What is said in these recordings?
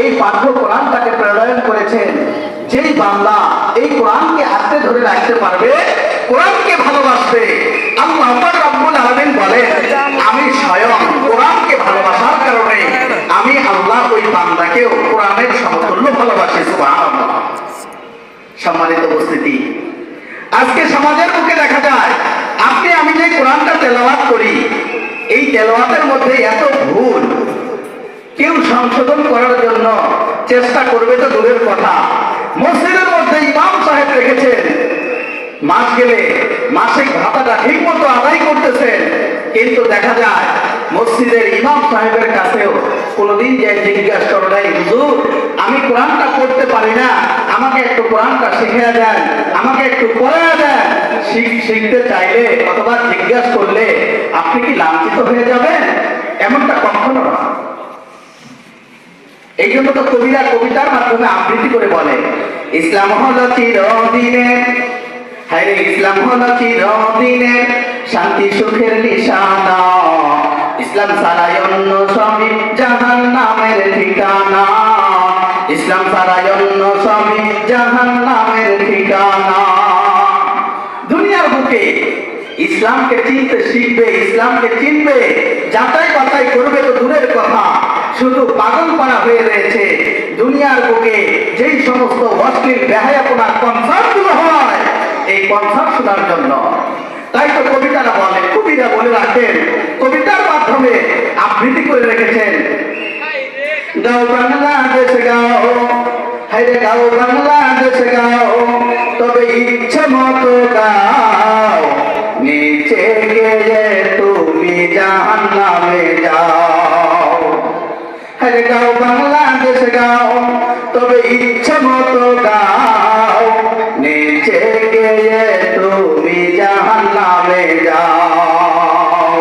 এই পাঠ্য কোরআনটাকে প্রণয়ন করেছেন যেই বাংলা এই কোরআনকে আঁকড়ে ধরে রাখতে পারবে, কোরআনকে ভালোবাসবে। আমি স্বয়ং কোরআনকে ভালোবাসার কারণে আমি আল্লাহ ওই কোরআনের সমতুল্য ভালোবাসি সম্মানিত উপস্থিতি, আজকে সমাজের মুখে দেখা যায়, আপনি, আমি যে কোরআনটা তেলাওয়াত করি, এই তেলাওয়াতের মধ্যে এত ভুল কেউ সংশোধন করার জন্য চেষ্টা করবে তো দূরের কথা। মসজিদের মধ্যে ইমাম সাহেব রেখেছেন মাস গেলে মাসিক ভাতাটা ঠিক মতো আদায় করতেছেন, কিন্তু দেখা যায় মসজিদের ইমাম সাহেবের কাছেও কোনোদিন যে জিজ্ঞাসা করো নাই, হুজুর, আমি কোরআনটা পড়তে পারি না, আমাকে একটু কোরআনটা শিখিয়ে দেন, আমাকে একটু পড়া দেন। শিখ- শিখতে চাইলে অথবা জিজ্ঞাসা করলে আপনি কি লাঞ্ছিত হয়ে যাবেন? এমনটা কখনো না। এই জন্য তো কবিরা কবিতার মাধ্যমে আবৃত্তি করে বলে, ইসলাম হলো চিরদিনের হ্যাঁ ইসলাম হলো চিরদিনের। শান্তি সুখের নিশানা, ইসলাম ছাড়াই অন্য সবই জাহান নামের ঠিকানা। ইসলাম ছাড়াই অন্য সবই জাহান নামের ঠিকানা। দুনিয়ার বুকে ইসলামকে চিনতে শিখবে, ইসলামকে চিনবে যাচাই বাছাই করবে তো দূরের কথা। শুধু পাগল হয়ে রয়েছে। দুনিয়ার বুকে যেই সমস্ত অশ্লীল বেহায়াপনার কনসার্টগুলো হয়, এই কনসার্ট শোনার জন্য। তাই তো কবিতারা বলে, কবিরা বলে রাখেন। কবিতার মাধ্যমে আবৃত্তি করে রেখেছেন। গাও গাও গাও গাও, তবে ইচ্ছে মতো গাও। নিচে গেলে তুমি জাহান নামে যাও। হাইরে গাও বাংলাদেশ গাও, তবে ইচ্ছে মতো গাও। নিচে গেলে তুমি জাহান নামে যাও।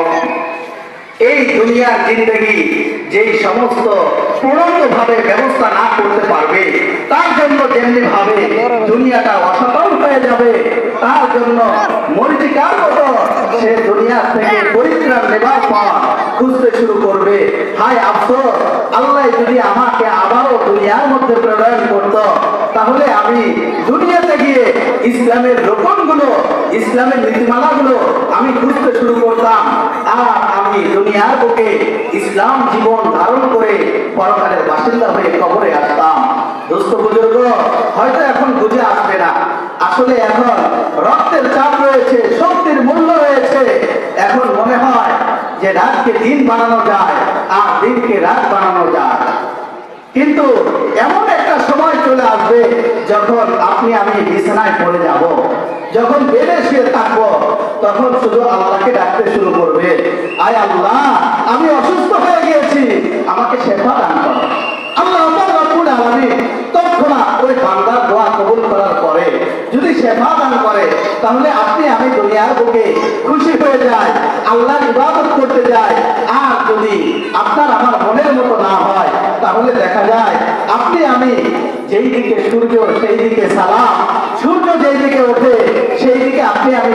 এই দুনিয়ার জিন্দগি যেই সমস্ত পূর্ণ ভাবে ব্যবস্থা না করতে পারবে, তার জন্য যেমনি ভাবে দুনিয়াটা অসফল হয়ে যাবে, তার জন্য মরিচিকার মতো সে দুনিয়া থেকে পরিত্রাণ নেবার পর খুঁজতে শুরু করবে। হায় আফসোস, আল্লাহ যদি আমাকে আবারও দুনিয়ার মধ্যে প্রেরণ করত, তাহলে আমি দুনিয়াতে গিয়ে ইসলামের রোপণগুলো, ইসলামের নীতিমালাগুলো আমি খুঁজতে শুরু করতাম। আর আমি দুনিয়ার বুকে ইসলাম জীবন ধারণ করে পরকালের বাসিন্দা হয়ে কবরে আসতাম। দোস্ত বুজুর্গ, হয়তো এখন বুঝে আসবে না। আসলে এখন রক্তের চাপ রয়েছে শক্তির মূল্য রয়েছে এখন মনে হয় যে রাতকে দিন বানানো যায় আর দিনকে রাত বানানো যায়। কিন্তু এমন একটা সময় চলে আসবে যখন আপনি, আমি বিছানায় পড়ে যাব। যখন বেডে শুয়ে থাকব, তখন শুধু আল্লাহকে ডাকতে শুরু করবে। আয় আল্লাহ, আমি অসুস্থ হয়ে গিয়েছি, আমাকে শেফা দান করো। আল্লাহ রব্বুল আলামিন তৎক্ষণাৎ ওই বান্দার দোয়া কবুল করার পরে যদি শেফা দান করে, তাহলে আপনি আমি দুনিয়ার বুকে খুশি হয়ে যায় আল্লাহর ইবাদত করতে যায় আর যদি আপনার আমার মনের মতো না হয়, তাহলে দেখা যায় আপনি আমি যেই দিকে সূর্য, সেই দিকে সালাম। সূর্য যেই দিকে ওঠে, সেই দিকে আপনি আমি